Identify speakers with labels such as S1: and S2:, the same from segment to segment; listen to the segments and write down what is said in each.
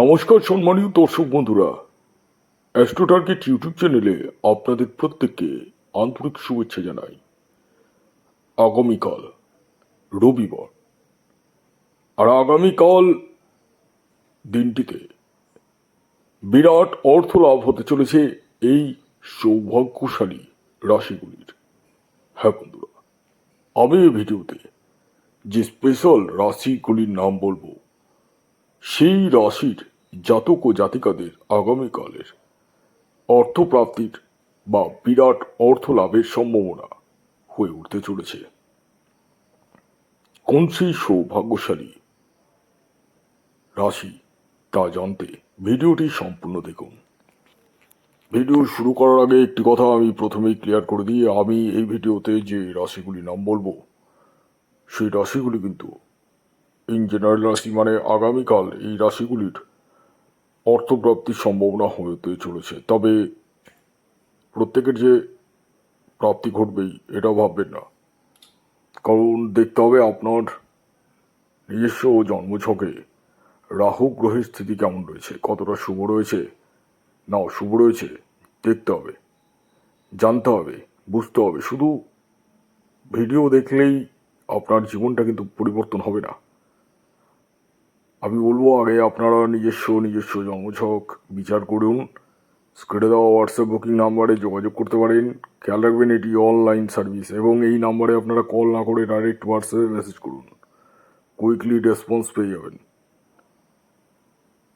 S1: নমস্কার সম্মানীয় দর্শক বন্ধুরা। অ্যাস্ট্রোটার্গেট ইউটিউব চ্যানেলে আপনাদের প্রত্যেককে আন্তরিক শুভেচ্ছা জানাই। আগামীকাল রবিবার। আর আগামীকাল দিনটিতে বিরাট অর্থ লাভ হতে চলেছে এই সৌভাগ্যশালী রাশিগুলির। হ্যাঁ বন্ধুরা, আমি এই ভিডিওতে যে স্পেশাল রাশিগুলির নাম বলব, সেই রাশির জাতক ও জাতিকাদের আগামীকালের অর্থপ্রাপ্তির বা বিরাট অর্থ লাভের সম্ভাবনা হয়ে উঠতে চলেছে। কোন সেই সৌভাগ্যশালী রাশি তা জানতে ভিডিওটি সম্পূর্ণ দেখুন। ভিডিও শুরু করার আগে একটি কথা আমি প্রথমেই ক্লিয়ার করে দিই, আমি এই ভিডিওতে যে রাশিগুলির নাম বলব, সেই রাশিগুলি কিন্তু ইন জেনারেল রাশি মানে আগামীকাল এই রাশিগুলির অর্থপ্রাপ্তির সম্ভাবনা হতে চলেছে। তবে প্রত্যেকের যে প্রাপ্তি ঘটবেই, এটাও ভাববেন না। কারণ দেখতে হবে আপনার নিজস্ব জন্মছকে রাহু গ্রহের স্থিতি কেমন রয়েছে, কতটা শুভ রয়েছে, না অশুভ রয়েছে, দেখতে হবে, জানতে হবে, বুঝতে হবে। শুধু ভিডিও দেখলেই আপনার জীবনটা কিন্তু পরিবর্তন হবে না। আমি বলব আগে আপনারা নিজস্ব নিজস্ব জন্মছক বিচার করুন। স্ক্রিনে দেওয়া হোয়াটসঅ্যাপ বুকিং নাম্বারে যোগাযোগ করতে পারেন। খেয়াল রাখবেন, এটি অনলাইন সার্ভিস এবং এই নাম্বারে আপনারা কল না করে ডাইরেক্ট হোয়াটসঅ্যাপে মেসেজ করুন। কুইকলি রেসপন্স পেয়ে যাবেন।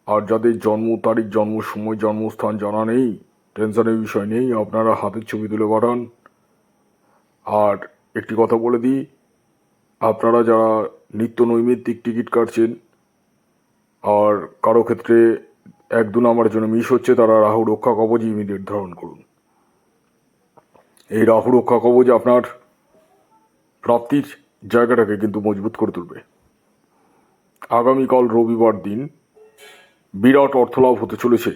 S1: আর যাদের জন্ম তারিখ, জন্ম সময়, জন্মস্থান জানা নেই টেনশনের বিষয় নেই, আপনারা হাতের ছবি তুলে পাঠান। আর একটি কথা বলে দিই, আপনারা যারা নিত্য নৈমিত্তিক টিকিট কাটছেন আর কারও ক্ষেত্রে এক দু নাম্বারের জন্য মিস হচ্ছে, তারা রাহু রক্ষা কবচ ইমিডিয়েট ধারণ করুন। এই রাহু রক্ষা কবচ আপনার প্রাপ্তির জায়গাটাকে কিন্তু মজবুত করে তুলবে। আগামীকাল রবিবার দিন বিরাট অর্থলাভ হতে চলেছে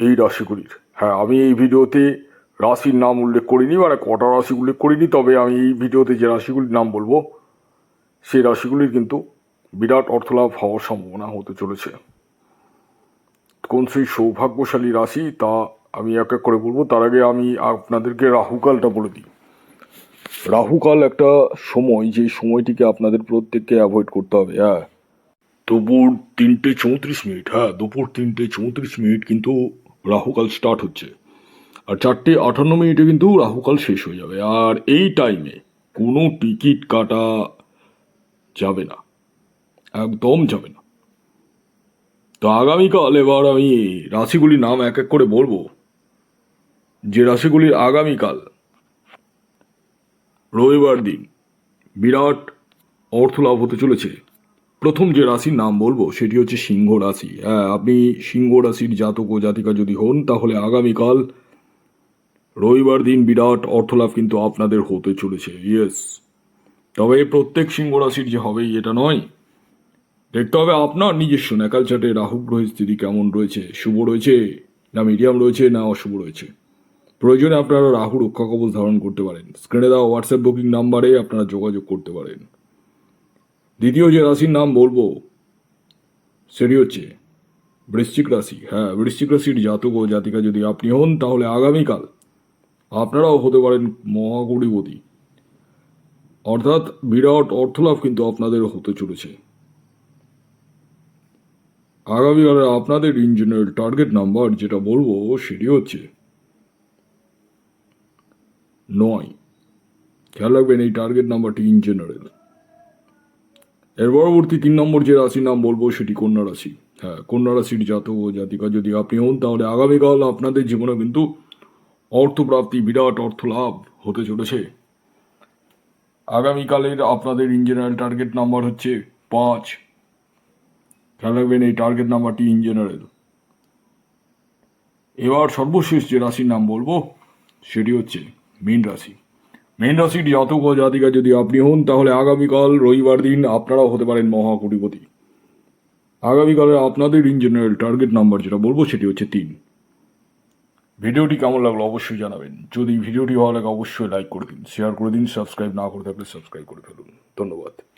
S1: এই রাশিগুলির। হ্যাঁ আমি এই ভিডিওতে রাশির নাম উল্লেখ করিনি মানে কটা রাশি উল্লেখ করিনি, তবে আমি এই ভিডিওতে যে রাশিগুলির নাম বলব, সেই রাশিগুলির কিন্তু বিরাট অর্থলাভ হওয়ার সম্ভাবনা হতে চলেছে। কোন সেই সৌভাগ্যশালী রাশি? তা আমি এক এক করে বলব। তার আগে আমি আপনাদেরকে রাহুকালটা বলে দিই। রাহুকাল একটা সময়, যে সময়টিকে আপনাদের প্রত্যেককে অ্যাভয়েড করতে হবে হ্যাঁ। দুপুর তিনটে চৌত্রিশ মিনিট হ্যাঁ দুপুর তিনটে চৌত্রিশ মিনিট কিন্তু রাহুকাল স্টার্ট হচ্ছে। আর চারটে আটান্ন মিনিটে কিন্তু রাহুকাল শেষ হয়ে যাবে। আর এই টাইমে কোনো টিকিট কাটা যাবে না। একদম যাবে না। তো আগামীকাল এবার আমি রাশিগুলির নাম এক এক করে বলব। যে রাশিগুলির আগামীকাল রবিবার দিন বিরাট অর্থ লাভ হতে চলেছে, প্রথম যে রাশির নাম বলব সেটি হচ্ছে সিংহ রাশি। হ্যাঁ আপনি সিংহ রাশির জাতক ও জাতিকা যদি হন, তাহলে আগামীকাল রবিবার দিন বিরাট অর্থলাভ কিন্তু আপনাদের হতে চলেছে। ইয়েস তবে প্রত্যেক সিংহ রাশির যে হবে এটা নয়। দেখতে হবে আপনার নিজস্ব ন্যাকাল চাটে রাহু, গ্রহের স্থিতি কেমন রয়েছে? শুভ রয়েছে না মিডিয়াম রয়েছে না অশুভ রয়েছে? প্রয়োজনে আপনারা রাহু রক্ষা কবচ ধারণ করতে পারেন। স্ক্রিনে দেওয়া হোয়াটসঅ্যাপ বুকিং নাম্বারে আপনারা যোগাযোগ করতে পারেন। দ্বিতীয় যে রাশির নাম বলব, সেটি হচ্ছে বৃশ্চিক রাশি। হ্যাঁ বৃশ্চিক রাশির জাতক ও জাতিকা যদি আপনি হন, তাহলে আগামীকাল আপনারাও হতে পারেন মহাগৌরীবতী অর্থাৎ বিরাট অর্থলাভ কিন্তু আপনাদের হতে চলেছে। আগামীকালে আপনাদের ইঞ্জিনের টার্গেট নাম্বার যেটা বলব সেটি হচ্ছে নয়। খেয়াল রাখবেন এই টার্গেট নাম্বারটি ইন এর পরবর্তী তিন নম্বর যে রাশির নাম বলব সেটি কন্যা রাশি। হ্যাঁ কন্যা রাশির জাতক ও জাতিকা যদি আপনি হন, তাহলে আগামীকাল আপনাদের জীবনে কিন্তু অর্থপ্রাপ্তি, বিরাট অর্থ লাভ হতে চলেছে। আগামীকালের আপনাদের ইন জেনারেল টার্গেট নাম্বার হচ্ছে পাঁচ। খেয়াল রাখবেন এই টার্গেট নাম্বারটি ইন জেনারেল এবার সর্বশেষ যে রাশির নাম বলব, সেটি হচ্ছে মীন রাশি। মীন রাশির জাতক জাতিকা যদি আপনি হন, তাহলে আগামীকাল রবিবার দিন আপনারাও হতে পারেন মহাকোটিপতি। আগামীকালে আপনাদের ইন জেনারেল টার্গেট নাম্বার যেটা বলব, সেটি হচ্ছে তিন। ভিডিওটি কেমন লাগল অবশ্যই জানাবেন। যদি ভিডিওটি ভালো লাগে, অবশ্যই লাইক করে দিন শেয়ার করে দিন সাবস্ক্রাইব না করে থাকলে সাবস্ক্রাইব করে ফেলুন। ধন্যবাদ।